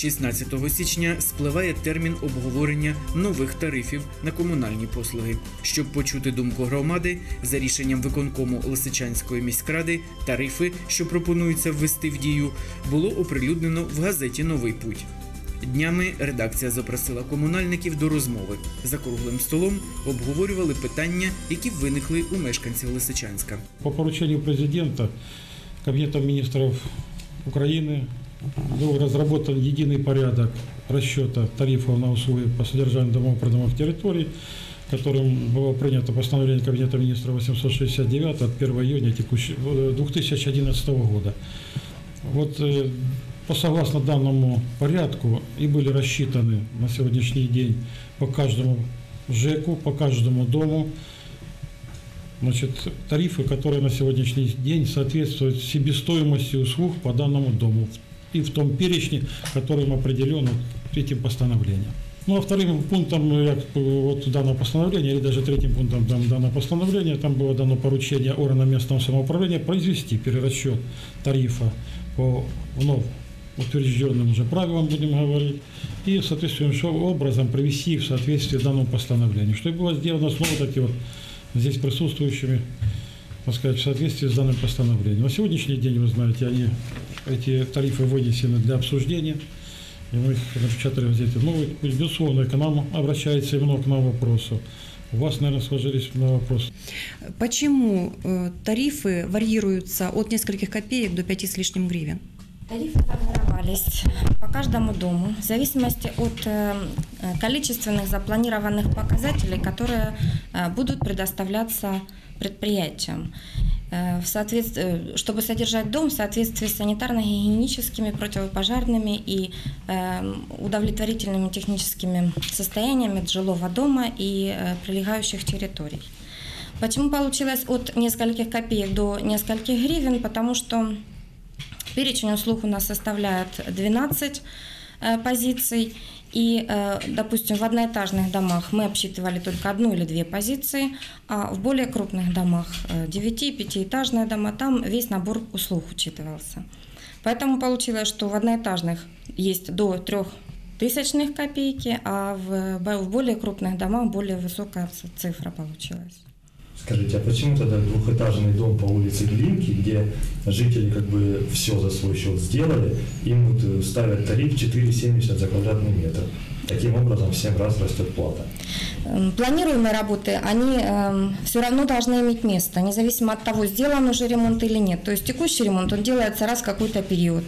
16 січня спливає термін обговорення нових тарифів на комунальні послуги. Щоб почути думку громади, за рішенням виконкому Лисичанської міськради, тарифи, що пропонуються ввести в дію, було оприлюднено в газеті Новий путь. Днями редакція запросила комунальників до розмови. За круглим столом обговорювали питання, які виникли у мешканців Лисичанська. По поручению президента Кабинетом министров Украины был разработан единый порядок расчета тарифов на услуги по содержанию домов и придомовых территорий, которым было принято постановление Кабинета министров 869 от 1 июня текущего- э, 2011 года. Вот э, по согласно данному порядку и были рассчитаны на сегодняшний день по каждому ЖЭКу, по каждому дому Значит, тарифы, которые на сегодняшний день соответствуют себестоимости услуг по данному дому и в том перечне, которым определен вот этим постановлением. Ну а вторым пунктом э, вот данного постановления, или даже третьим пунктом дан- данного постановления, там было дано поручение органам местного самоуправления произвести перерасчет тарифа по вновь утвержденным уже правилам, будем говорить, и соответствующим образом привести их в соответствие данному постановлению. Что и было сделано снова таки вот здесь присутствующими, так сказать, в соответствии с данным постановлением. На сегодняшний день, вы знаете, они, эти тарифы вынесены для обсуждения, и мы их напечатали в газете. Ну, безусловно, к нам обращается и много к нам вопросов. У вас, наверное, сложились много вопросов. Почему э, тарифы варьируются от нескольких копеек до 5 с лишним гривен? Тарифы формировались по каждому дому в зависимости от э, количественных запланированных показателей, которые э, будут предоставляться предприятиям. Э, В соответствии, э, чтобы содержать дом в соответствии с санитарно-гигиеническими, противопожарными и э, удовлетворительными техническими состояниями жилого дома и э, прилегающих территорий. Почему получилось от нескольких копеек до нескольких гривен? Потому что Перечень услуг у нас составляет 12 э, позиций. И, э, допустим, в одноэтажных домах мы обсчитывали только одну или две позиции, а в более крупных домах, 9-5-этажные дома, там весь набор услуг учитывался. Поэтому получилось, что в одноэтажных есть до трех тысячных копейки, а в, бо- в более крупных домах более высокая цифра получилась. Скажите, а почему тогда двухэтажный дом по улице Глинки, где жители как бы все за свой счет сделали, им вот э, ставят тариф 4,70 за квадратный метр? Таким образом в 7 раз растет плата. Эм, Планируемые работы, они все равно должны иметь место, независимо от того, сделан уже ремонт или нет. То есть текущий ремонт, он делается раз в какой-то период.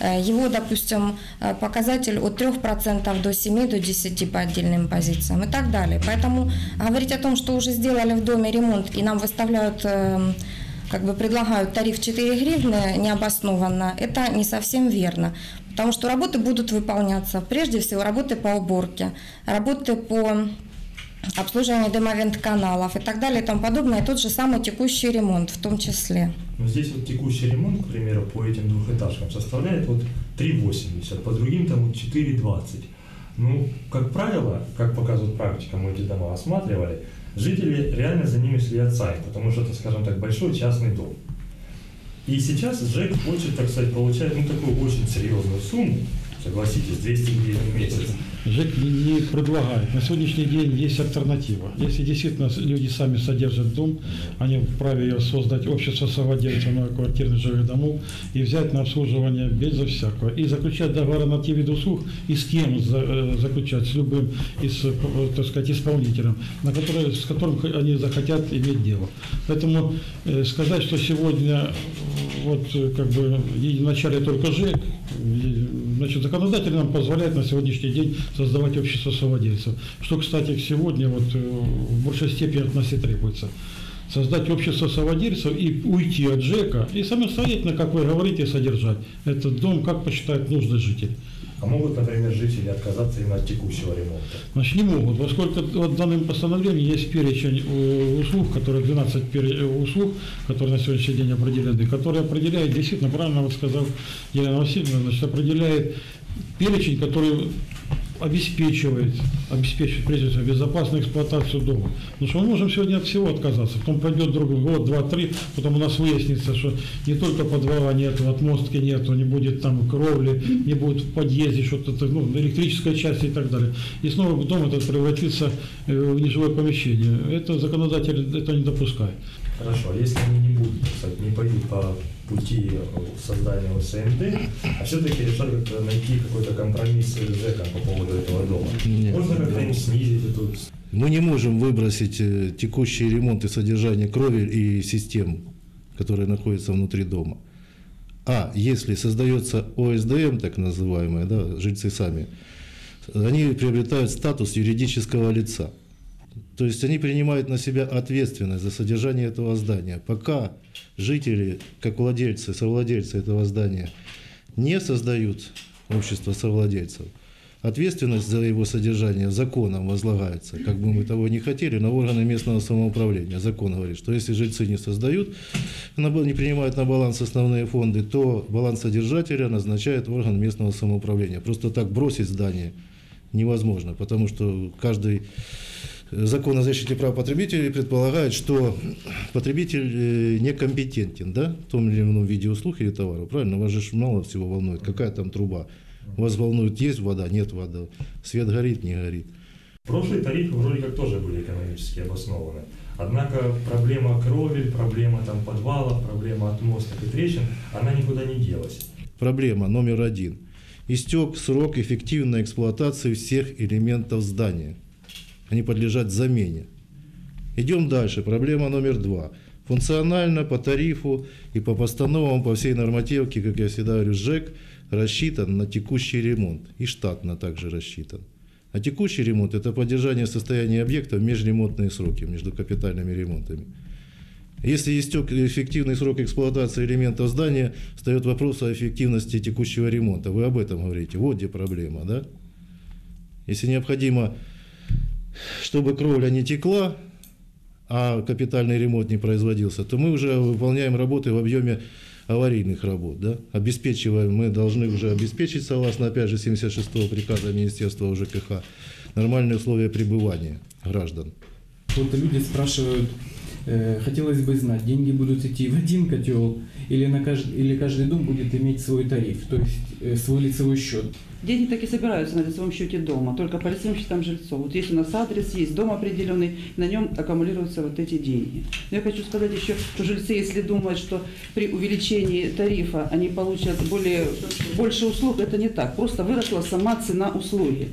Э, Его, допустим, э, показатель от 3% до 7, до 10 по отдельным позициям и так далее. Поэтому говорить о том, что уже сделали в доме ремонт и нам выставляют эм, как бы предлагают тариф 4 гривны необоснованно, это не совсем верно. Потому что работы будут выполняться, прежде всего работы по уборке, работы по обслуживанию дымовент каналов и так далее и тому подобное, и тот же самый текущий ремонт в том числе. Но здесь вот текущий ремонт, к примеру, по этим двухэтажкам составляет вот 3,80, по другим там вот 4,20. Ну, как правило, как показывает практика, мы эти дома осматривали, жители реально за ними следят сами, потому что это, скажем так, большой частный дом. И сейчас ЖЭК хочет, так сказать, получать ну, такую очень серьезную сумму, согласитесь, 200 гривен в месяц. ЖЭК не предлагает. На сегодняшний день есть альтернатива. Если действительно люди сами содержат дом, они вправе создать общество совладельцев многоквартирных жилых домов и взять на обслуживание безо всякого. И заключать договор на те виды услуг, и с кем э, заключать, с любым из, так сказать, исполнителем, на который, с которым они захотят иметь дело. Поэтому э, сказать, что сегодня вот как бы в начале только ЖЭК, значит, законодатель нам позволяет на сегодняшний день создавать общество совладельцев, что, кстати, сегодня вот э, в большей степени от нас и требуется. Создать общество совладельцев и уйти от ЖЭКа и самостоятельно, как вы говорите, содержать этот дом, как посчитает нужный житель. А могут, например, жители отказаться именно от текущего ремонта? Значит, не могут, поскольку вот в данном постановлении есть перечень э, услуг, которые 12 пере- э, услуг, которые на сегодняшний день определены, которые определяют, действительно, правильно вот сказал Елена Васильевна, значит, определяет перечень, который обеспечивает, обеспечивает прежде всего безопасную эксплуатацию дома. Потому что мы можем сегодня от всего отказаться, потом пройдет другой год, два, три, потом у нас выяснится, что не только подвала нету, отмостки нету, не будет там кровли, не будет в подъезде что-то, ну, электрической части и так далее. И снова дом этот превратится э, в нежилое помещение. Это законодатель это не допускает. Хорошо, а если они не будут, кстати, не пойдут по пути создания СМД, а все-таки решат как-то найти какой-то компромисс с ЖЭКом по поводу этого дома, Нет. можно как-то снизить эту Мы не можем выбросить э, текущий ремонт и содержание крови и систем, которые находятся внутри дома. А если создается ОСДМ, так называемое, да, жильцы сами, они приобретают статус юридического лица. То есть они принимают на себя ответственность за содержание этого здания. Пока жители, как владельцы, совладельцы этого здания, не создают общество совладельцев, ответственность за его содержание законом возлагается, как бы мы того не хотели, на органы местного самоуправления. Закон говорит, что если жильцы не создают, не принимают на баланс основные фонды, то балансодержателя назначает орган местного самоуправления. Просто так бросить здание невозможно, потому что каждый закон о защите прав потребителей предполагает, что потребитель э, некомпетентен, да, в том или ином виде услуг или товара. Правильно, вас же мало всего волнует, какая там труба. Вас волнует, есть вода, нет воды, свет горит, не горит. Прошлые тарифы вроде как тоже были экономически обоснованы. Однако проблема крови, проблема там подвалов, проблема отмосток и трещин, она никуда не делась. Проблема номер один. Истек срок эффективной эксплуатации всех элементов здания. Они подлежат замене. Идем дальше. Проблема номер два. Функционально, по тарифу и по постановам, по всей нормативке, как я всегда говорю, ЖЭК рассчитан на текущий ремонт. И штатно также рассчитан. А текущий ремонт – это поддержание состояния объекта в межремонтные сроки, между капитальными ремонтами. Если истек эффективный срок эксплуатации элементов здания, встает вопрос о эффективности текущего ремонта. Вы об этом говорите. Вот где проблема, да? Если необходимо, чтобы кровля не текла, а капитальный ремонт не производился, то мы уже выполняем работы в объеме аварийных работ, да? Обеспечиваем, мы должны уже обеспечить, согласно, опять же, 76-го приказа Министерства УЖКХ, нормальные условия пребывания граждан. Вот люди спрашивают, хотелось бы знать, деньги будут идти в один котел или, на каждый, или каждый дом будет иметь свой тариф, то есть э, свой лицевой счет. Деньги так и собираются на лицевом счете дома, только по лицевым счетам жильцов. Вот есть у нас адрес, есть дом определенный, на нем аккумулируются вот эти деньги. Но я хочу сказать еще, что жильцы, если думают, что при увеличении тарифа они получат более, больше услуг, это не так. Просто выросла сама цена услуги.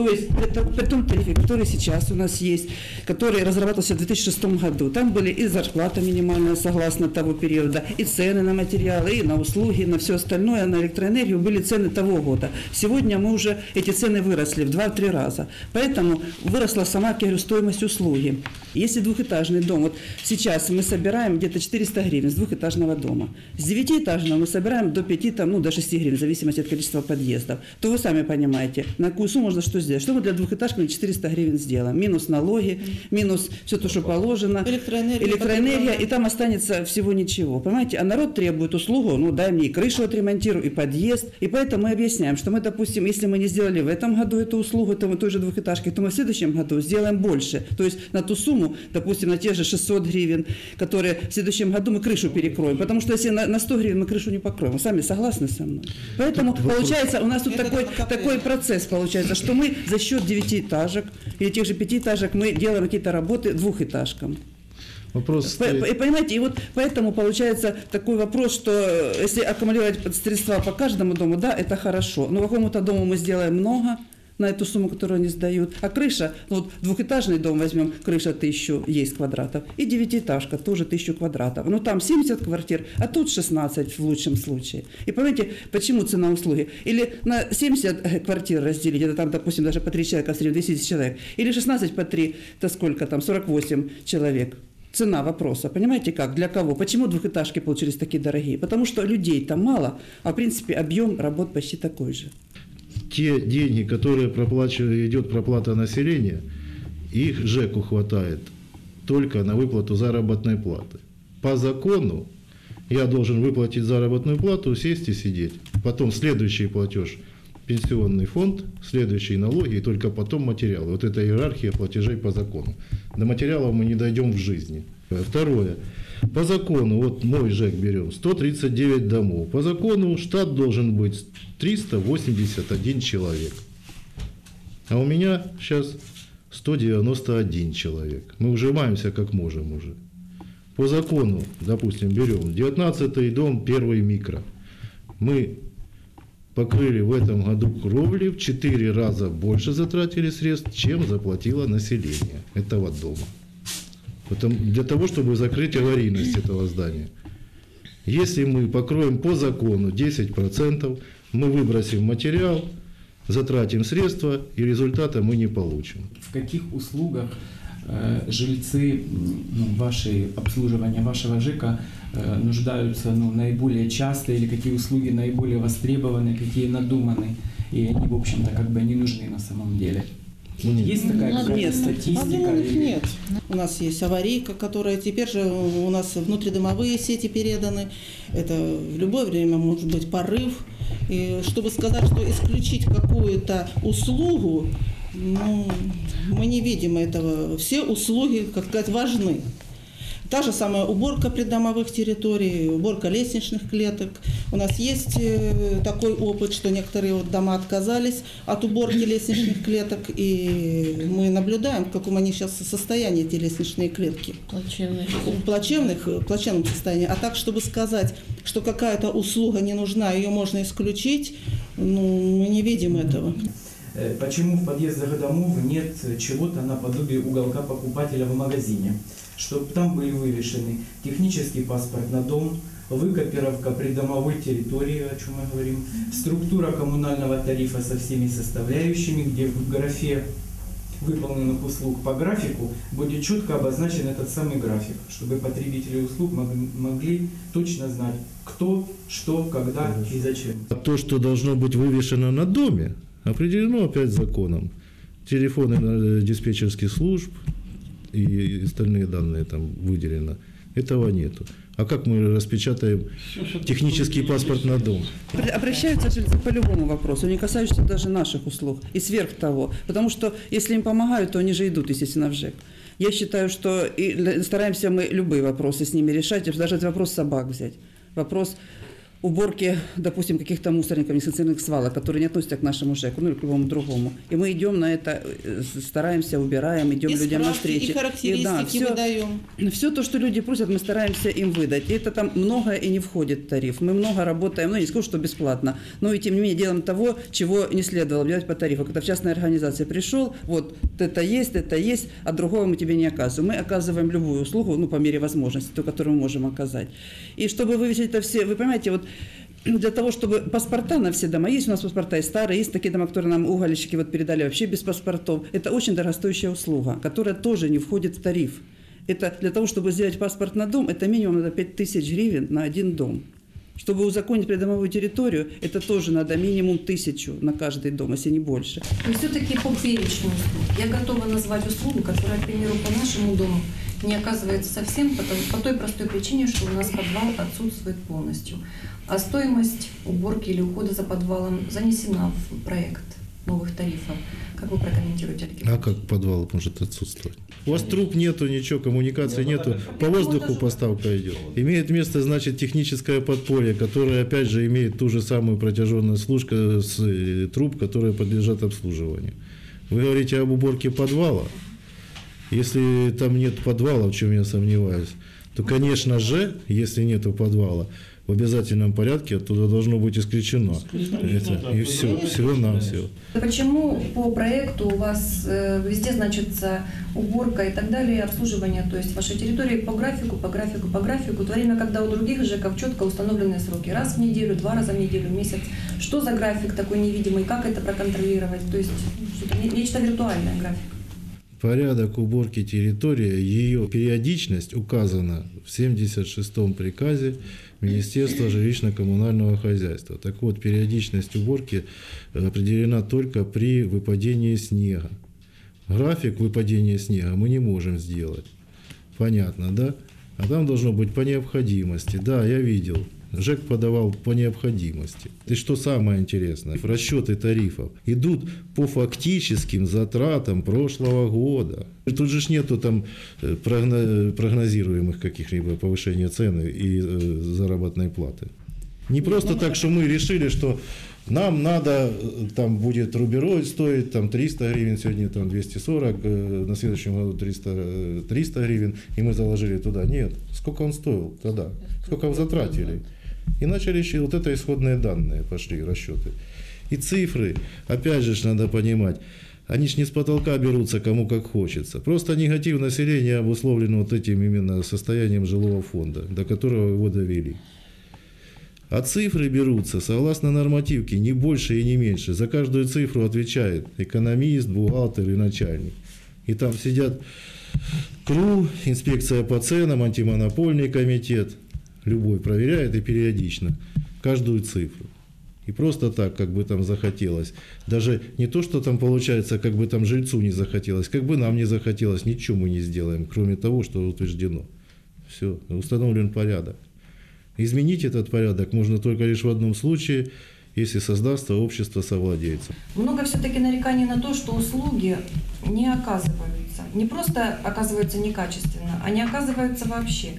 То есть это при том тарифе, который сейчас у нас есть, который разрабатывался в 2006 году, там были и зарплата минимальная согласно того периода, и цены на материалы, и на услуги, и на все остальное, на электроэнергию были цены того года. Сегодня мы уже, эти цены выросли в 2-3 раза. Поэтому выросла сама, говорю, стоимость услуги. Если двухэтажный дом, вот сейчас мы собираем где-то 400 гривен с двухэтажного дома. С девятиэтажного мы собираем до 5, там, ну, до 6 гривен, в зависимости от количества подъездов. То вы сами понимаете, на какую сумму можно что сделать. Что мы для двухэтажки на 400 гривен сделаем? Минус налоги, минус все то, что положено. Электроэнергия, Электроэнергия, и там останется всего ничего. Понимаете? А народ требует услугу, ну дай мне и крышу отремонтирую, и подъезд. И поэтому мы объясняем, что мы, допустим, если мы не сделали в этом году эту услугу, то мы той же двухэтажке, то мы в следующем году сделаем больше. То есть на ту сумму, допустим, на те же 600 гривен, которые в следующем году мы крышу перекроем. Потому что если на, на 100 гривен мы крышу не покроем. Вы сами согласны со мной? Поэтому получается, у нас тут Это такой, такой процесс получается, что мы за счет девятиэтажек или тех же пятиэтажек мы делаем какие-то работы двухэтажкам. Вопрос стоит- И понимаете, и вот поэтому получается такой вопрос, что если аккумулировать средства по каждому дому, да, это хорошо. Но какому-то дому мы сделаем много на эту сумму, которую они сдают. А крыша, ну вот двухэтажный дом возьмем, крыша тысячу есть квадратов, и девятиэтажка тоже тысячу квадратов. Ну там 70 квартир, а тут 16 в лучшем случае. И понимаете, почему цена услуги? Или на 70 э, квартир разделить, это там, допустим, даже по 3 человека, в среднем 200 человек, или 16 по 3, это сколько там, 48 человек. Цена вопроса, понимаете как, для кого? Почему двухэтажки получились такие дорогие? Потому что людей там мало, а в принципе объем работ почти такой же. Те деньги, которые идет проплата населения, их ЖЭКу хватает только на выплату заработной платы. По закону я должен выплатить заработную плату, сесть и сидеть. Потом следующий платеж пенсионный фонд, следующие налоги и только потом материалы. Вот это иерархия платежей по закону. До материалов мы не дойдем в жизни. Второе. По закону, вот мой ЖЭК берем, 139 домов. По закону штат должен быть 381 человек. А у меня сейчас 191 человек. Мы ужимаемся как можем уже. По закону, допустим, берем 19 дом, первый микро. Мы покрыли в этом году кровли в 4 раза больше затратили средств, чем заплатило население этого дома. Для того, чтобы закрыть аварийность этого здания. Если мы покроем по закону 10%, мы выбросим материал, затратим средства, и результата мы не получим. В каких услугах э, жильцы ну, вашей, обслуживания вашего ЖЭКа э, нуждаются ну, наиболее часто или какие услуги наиболее востребованы, какие надуманы, и они, в общем-то, как бы не нужны на самом деле? Вот Нет. есть такая какая-то Нет, статистика? или- нет. У нас есть аварийка, которая теперь же у нас внутридомовые сети переданы. Это в любое время может быть порыв. И чтобы сказать, что исключить какую-то услугу, ну, мы не видим этого. Все услуги, как сказать, важны. Та же самая уборка придомовых территорий, уборка лестничных клеток. У нас есть э, такой опыт, что некоторые вот дома отказались от уборки лестничных клеток, и мы наблюдаем, в каком они сейчас состоянии, эти лестничные клетки. В плачевных, в плачевном состоянии. А так, чтобы сказать, что какая-то услуга не нужна, ее можно исключить, ну, мы не видим этого. Э, Почему в подъездах домов нет чего-то наподобие уголка покупателя в магазине? Чтобы там были вывешены технический паспорт на дом, выкопировка придомовой территории, о чем мы говорим, структура коммунального тарифа со всеми составляющими, где в графе выполненных услуг по графику будет четко обозначен этот самый график, чтобы потребители услуг мог- могли точно знать, кто, что, когда и зачем. А То, что должно быть вывешено на доме, определено опять законом. Телефоны э, диспетчерских служб и остальные данные там выделено. Этого нету. А как мы распечатаем технический паспорт на дом? Обращаются жильцы по любому вопросу, не касающимся даже наших услуг и сверх того. Потому что если им помогают, то они же идут, естественно, в ЖЭК. Я считаю, что и стараемся мы любые вопросы с ними решать, даже этот вопрос собак взять. Вопрос уборки, допустим, каких-то мусорников, несанкционированных свалок, которые не относятся к нашему ЖЭКу, ну или к любому другому. И мы идем на это, э, стараемся, убираем, идем И людям справки, навстречу. и характеристики да, всё- выдаем. все то, что люди просят, мы стараемся им выдать. И это там многое и не входит в тариф. Мы много работаем, ну не скажу, что бесплатно, но и тем не менее делаем того, чего не следовало делать по тарифу. Когда в частная организация пришел, вот это есть, это есть, а другого мы тебе не оказываем. Мы оказываем любую услугу, ну по мере возможности, ту, которую мы можем оказать. И чтобы вывесить это все, вы понимаете, вот для того, чтобы паспорта на все дома, есть у нас паспорта и старые, есть такие дома, которые нам угольщики вот передали вообще без паспортов. Это очень дорогостоящая услуга, которая тоже не входит в тариф. Это для того, чтобы сделать паспорт на дом, это минимум надо 5000 гривен на один дом. Чтобы узаконить придомовую территорию, это тоже надо минимум тысячу на каждый дом, если не больше. Но все-таки по перечню услуг. Я готова назвать услугу, которая, к примеру, по нашему дому не оказывается совсем, потому, по той простой причине, что у нас подвал отсутствует полностью. А стоимость уборки или ухода за подвалом занесена в проект новых тарифов. Как вы прокомментируете, Олег А как подвал может отсутствовать? У вас труб нету, ничего, коммуникации нету. По воздуху поставка идет. Имеет место, значит, техническое подполье, которое, опять же, имеет ту же самую протяженность служка с э, труб, которые подлежат обслуживанию. Вы говорите об уборке подвала. Если там нет подвала, в чем я сомневаюсь, то, конечно же, если нету подвала, в обязательном порядке оттуда должно быть исключено. Это, и все, всего-навсего. Почему по проекту у вас э, везде значится уборка и так далее, обслуживание, то есть вашей территории по графику, по графику, по графику, в то время, когда у других ЖЭКов четко установленные сроки, раз в неделю, два раза в неделю, в месяц. Что за график такой невидимый, как это проконтролировать? То есть нечто виртуальное график. Порядок уборки территории, ее периодичность указана в 76-м приказе Министерства жилищно-коммунального хозяйства. Так вот, периодичность уборки определена только при выпадении снега. График выпадения снега мы не можем сделать. Понятно, да? А там должно быть по необходимости. Да, я видел. ЖЭК подавал по необходимости. И что самое интересное, расчеты тарифов идут по фактическим затратам прошлого года. Тут же нету там э, прогно- прогнозируемых каких-либо повышения цены и э, заработной платы. Не просто так, что мы решили, что нам надо, э, там будет рубероид стоить там 300 гривен, сегодня там 240, э, на следующем году 300, э, 300 гривен, и мы заложили туда. Нет, сколько он стоил тогда, сколько вы затратили. И начали еще, вот это исходные данные пошли, расчеты. И цифры, опять же, надо понимать, они ж не с потолка берутся, кому как хочется. Просто негатив населения обусловлен вот этим именно состоянием жилого фонда, до которого его довели. А цифры берутся согласно нормативке, не больше и не меньше. За каждую цифру отвечает экономист, бухгалтер и начальник. И там сидят КРУ, инспекция по ценам, антимонопольный комитет. Любой проверяет и периодично каждую цифру. И просто так, как бы там захотелось. Даже не то, что там получается, как бы там жильцу не захотелось, как бы нам не захотелось, ничего мы не сделаем, кроме того, что утверждено. Все, установлен порядок. Изменить этот порядок можно только лишь в одном случае, если создастся общество совладельцев. Много все-таки нареканий на то, что услуги не оказываются. Не просто оказываются некачественно, а не оказываются вообще.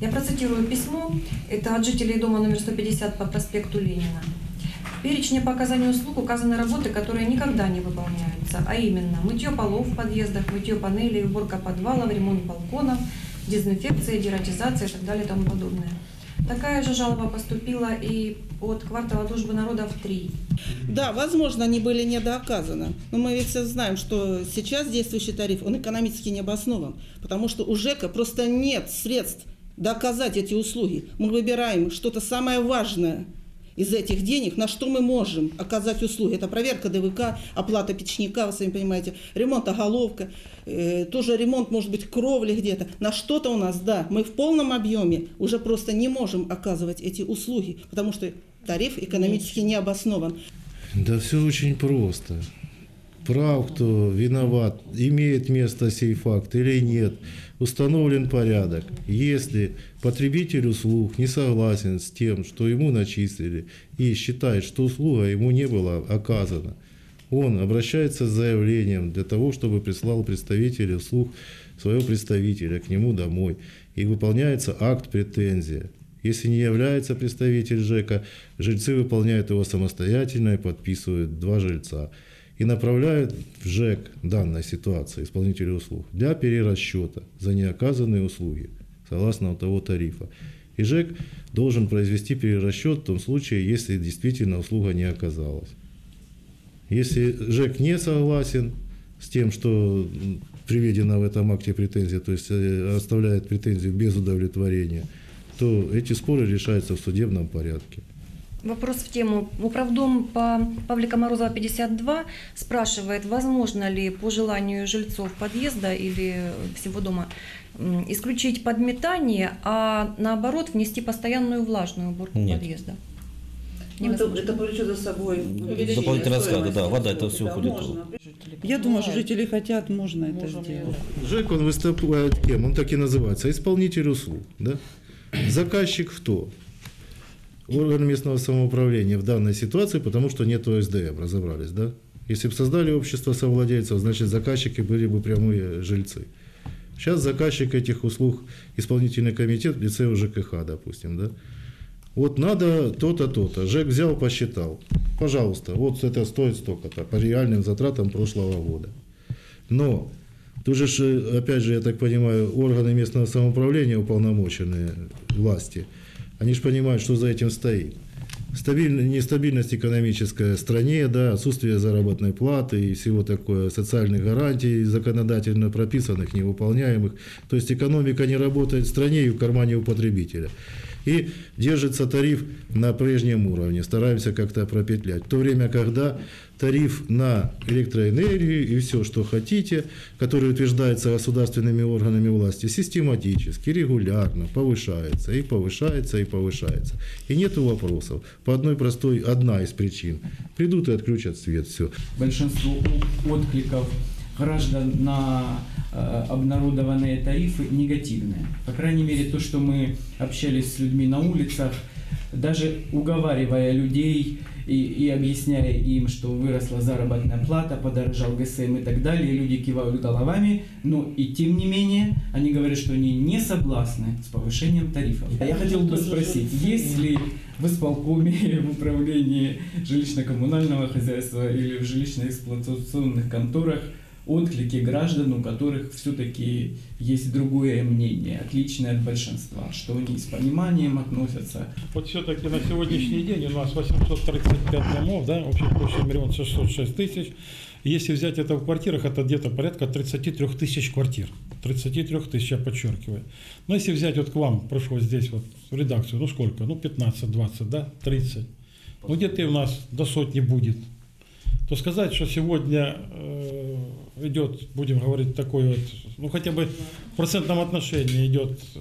Я процитирую письмо. Это от жителей дома номер 150 по проспекту Ленина. В перечне по оказанию услуг указаны работы, которые никогда не выполняются, а именно мытье полов в подъездах, мытье панелей, уборка подвалов, ремонт балконов, дезинфекция, дератизация и так далее и тому подобное. Такая же жалоба поступила и от квартала дружбы народов 3. Да, возможно, они были недооказаны. Но мы ведь все знаем, что сейчас действующий тариф, он экономически не обоснован. Потому что у ЖЭКа просто нет средств доказать эти услуги. Мы выбираем что-то самое важное из этих денег, на что мы можем оказать услуги. Это проверка ДВК, оплата печника, вы сами понимаете, ремонт оголовка, э, тоже ремонт, может быть, кровли где-то. На что-то у нас, да, мы в полном объеме уже просто не можем оказывать эти услуги, потому что тариф экономически не обоснован. Да все очень просто. Прав кто виноват, имеет место сей факт или нет, установлен порядок. Если потребитель услуг не согласен с тем, что ему начислили, и считает, что услуга ему не была оказана, он обращается с заявлением для того, чтобы прислал представитель услуг своего представителя к нему домой, и выполняется акт претензия. Если не является представитель ЖЭКа, жильцы выполняют его самостоятельно и подписывают два жильца и направляют в ЖЭК данной ситуации исполнителю услуг для перерасчета за неоказанные услуги согласно того тарифа. И ЖЭК должен произвести перерасчет в том случае, если действительно услуга не оказалась. Если ЖЭК не согласен с тем, что приведена в этом акте претензия, то есть э, оставляет претензию без удовлетворения, то эти споры решаются в судебном порядке. Вопрос в тему. Управдом по Павлика Морозова 52 спрашивает, возможно ли по желанию жильцов подъезда или всего дома исключить подметание, а наоборот внести постоянную влажную уборку Нет. подъезда. Ну, это, Невозможно. это повлечет за собой Дополнительные расходы, да, вода это все уходит. можно. Я думаю, что жители хотят, можно это сделать. ЖЭК, он выступает кем? Он так и называется, исполнитель услуг. Да? Заказчик кто? Орган местного самоуправления в данной ситуации, потому что нет ОСДМ, разобрались, да? Если бы создали общество совладельцев, значит заказчики были бы прямые жильцы. Сейчас заказчик этих услуг исполнительный комитет в лице УЖКХ, допустим, да? Вот надо то-то, то-то. ЖЭК взял, посчитал. Пожалуйста, вот это стоит столько-то по реальным затратам прошлого года. Но тут же, э, опять же, я так понимаю, органы местного самоуправления, уполномоченные власти, они же понимают, что за этим стоит. Стабильность, нестабильность экономическая в стране, да, отсутствие заработной платы и всего такое, социальных гарантий, законодательно прописанных, невыполняемых. То есть экономика не работает в стране и в кармане у потребителя. И держится тариф на прежнем уровне, стараемся как-то пропетлять. В то время, когда тариф на электроэнергию и все, что хотите, который утверждается государственными органами власти, систематически, регулярно повышается и повышается и повышается. И нет вопросов. По одной простой, одна из причин. Придут и отключат свет, все. большинство откликов граждан на э, обнародованные тарифы негативные. По крайней мере, то, что мы общались с людьми на улицах, даже уговаривая людей и, и объясняя им, что выросла заработная плата, подорожал ГСМ и так далее, люди кивают головами, но и тем не менее они говорят, что они не согласны с повышением тарифов. А Я хотел бы спросить, есть ли в исполкоме, в управлении жилищно-коммунального хозяйства или в жилищно-эксплуатационных конторах отклики граждан, у которых все-таки есть другое мнение, отличное от большинства, что они с пониманием относятся. Вот все-таки на сегодняшний день у нас 835 домов, да, общая площадь миллион 606 тысяч. Если взять это в квартирах, это где-то порядка 33 тысяч квартир. 33 тысяч, я подчеркиваю. Но если взять вот к вам, прошу здесь вот в редакцию, ну сколько? Ну 15-20, да? 30. Ну где-то у нас до сотни будет. То сказать, что сегодня э, идет, будем говорить, такой вот, ну хотя бы в процентном отношении идет э,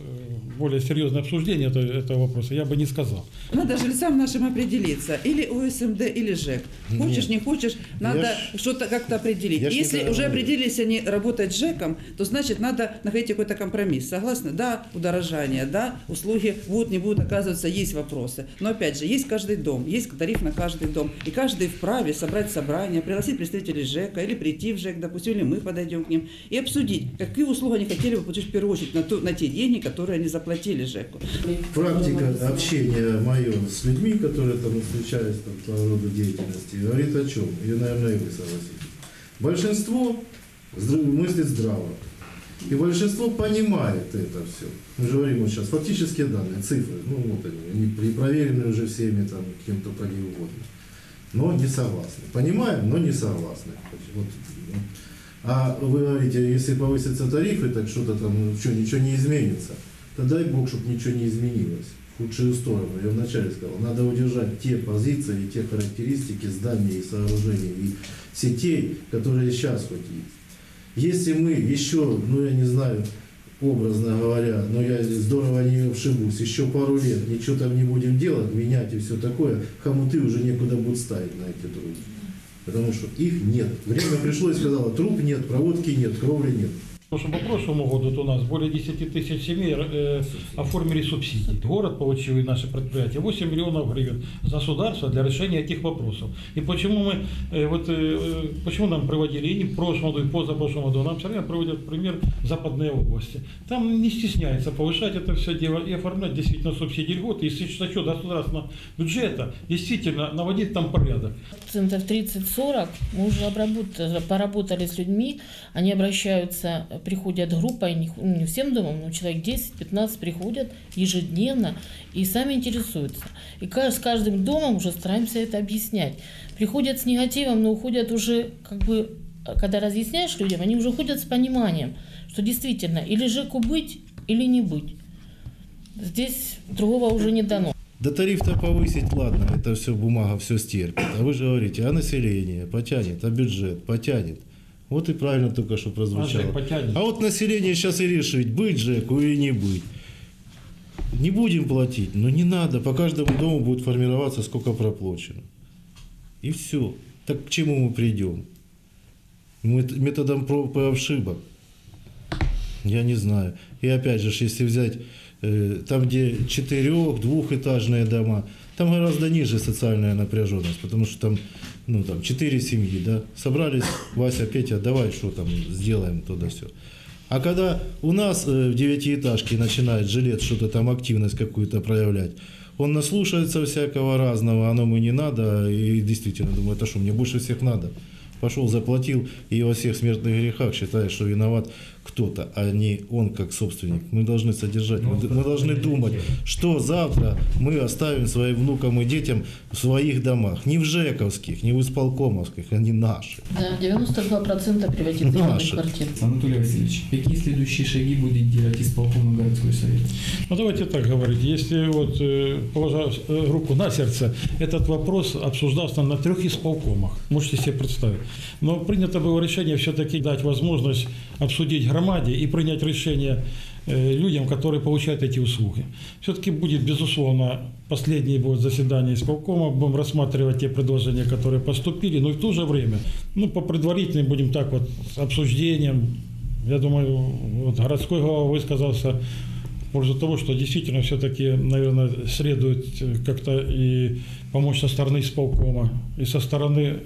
более серьезное обсуждение этого, этого вопроса, я бы не сказал. Надо жильцам нашим определиться. Или ОСМД, или ЖЭК. Хочешь, Нет. не хочешь, надо Я что-то как-то определить. я Если уже определились они работать с ЖЭКом, то значит надо находить какой-то компромисс. Согласны? Да, удорожание, да, услуги будут, не будут оказываться, есть вопросы. Но опять же, есть каждый дом, есть тариф на каждый дом. И каждый вправе собрать собрание, пригласить представителей ЖЭКа или прийти в ЖЭК, допустим, или мы подойдем к ним, и обсудить, какие услуги они хотели бы получить в первую очередь на, ту- на те деньги, которые они заплатили ЖЭКу. Практика общения мое с людьми, которые там встречаются там, по роду деятельности, говорит о чем? И, наверное, и вы согласитесь. Большинство мыслит здраво. И большинство понимает это все. Мы же говорим вот сейчас фактические данные, цифры. Ну вот они, они при- проверены уже всеми там кем-то поди угодно. Но не согласны. Понимаем, но не согласны. Вот, ну. А вы говорите, если повысятся тарифы, так что-то там, ну, что, ничего не изменится. Да дай Бог, чтобы ничего не изменилось в худшую сторону. Я вначале сказал, надо удержать те позиции и те характеристики зданий и сооружений и сетей, которые сейчас хоть есть. Если мы еще, ну я не знаю, образно говоря, но я здорово не вшибусь, еще пару лет ничего там не будем делать, менять и все такое, хомуты уже некуда будут ставить на эти трубы. Потому что их нет. Время пришло и сказала, труб нет, проводки нет, кровли нет. Потому что по прошлому году вот у нас более 10 тысяч семей э, оформили субсидии. Город получил и наши предприятия 8 миллионов гривен с государства для решения этих вопросов. И почему мы, э, вот, э, э, почему нам проводили и в прошлом году, и позапрошлом году, нам все время проводят пример западные области. Там не стесняется повышать это все дело и оформлять действительно субсидии льготы, и за счет государственного бюджета действительно наводить там порядок. процентов 30-40 мы уже обработали, поработали с людьми, они обращаются, приходят группой, не, не всем домом, но человек 10-15 приходят ежедневно и сами интересуются. И с каждым домом уже стараемся это объяснять. Приходят с негативом, но уходят уже, как бы, когда разъясняешь людям, они уже уходят с пониманием, что действительно или ЖЭКу быть, или не быть. Здесь другого уже не дано. Да тариф-то повысить, ладно, это все бумага, все стерпит. А вы же говорите, а население потянет, а бюджет потянет. Вот и правильно только что прозвучало. А вот население сейчас и решить, быть ЖЭКу или не быть. Не будем платить, но не надо, по каждому дому будет формироваться, сколько проплачено. И все. Так к чему мы придем? Мет- Методом проб и ошибок. Я не знаю. И опять же, если взять э, там, где четырех, двухэтажные дома, там гораздо ниже социальная напряженность, потому что там, ну, там четыре семьи, да, собрались, Вася, Петя, давай что там сделаем туда все. А когда у нас э, в девятиэтажке начинает жилет что-то там активность какую-то проявлять, он наслушается всякого разного, оно мы не надо, и действительно думаю, это что, мне больше всех надо. Пошел, заплатил, и во всех смертных грехах считает, что виноват кто-то, а не он как собственник. Мы должны содержать, мы, мы должны думать, что завтра мы оставим своим внукам и детям в своих домах. Не в ЖЭКовских, не в исполкомовских, они наши. Да, 92% приватизированных Наши. квартир. Анатолий Васильевич, какие следующие шаги будет делать исполком и городской совет? Ну давайте так говорить. Если вот э, положа э, руку на сердце, этот вопрос обсуждался на трех исполкомах. Можете себе представить. Но принято было решение все-таки дать возможность обсудить громаде и принять решение э, людям, которые получают эти услуги. Все-таки будет, безусловно, последнее будет заседание исполкома, будем рассматривать те предложения, которые поступили, но и в то же время, ну, по предварительным будем так вот, с обсуждением, я думаю, вот городской глава высказался пользу того, что действительно все-таки, наверное, следует э, как-то и помочь со стороны исполкома, и со стороны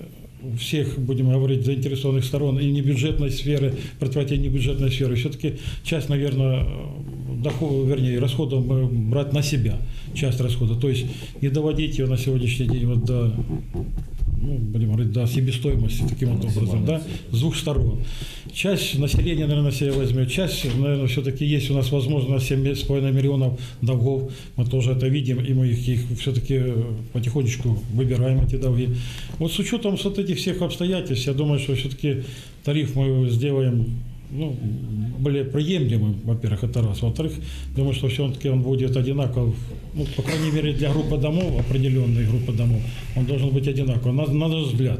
всех, будем говорить, заинтересованных сторон, и небюджетной сферы, предприятия небюджетной сферы. Все-таки часть, наверное, доход, вернее, расходов брать на себя, часть расхода. То есть не доводить ее на сегодняшний день вот до ну, будем говорить, до себестоимости таким вот образом, да, с двух сторон. Часть населения, наверное, на себя возьмет, часть, наверное, все-таки есть у нас возможность 7,5 миллионов долгов, мы тоже это видим, и мы их, их все-таки потихонечку выбираем, эти долги. Вот с учетом вот этих всех обстоятельств, я думаю, что все-таки тариф мы сделаем ну, более приемлемым, во-первых, это раз. Во-вторых, думаю, что все-таки он будет одинаков, ну, по крайней мере, для группы домов, определенной группы домов, он должен быть одинаков, на, на наш взгляд.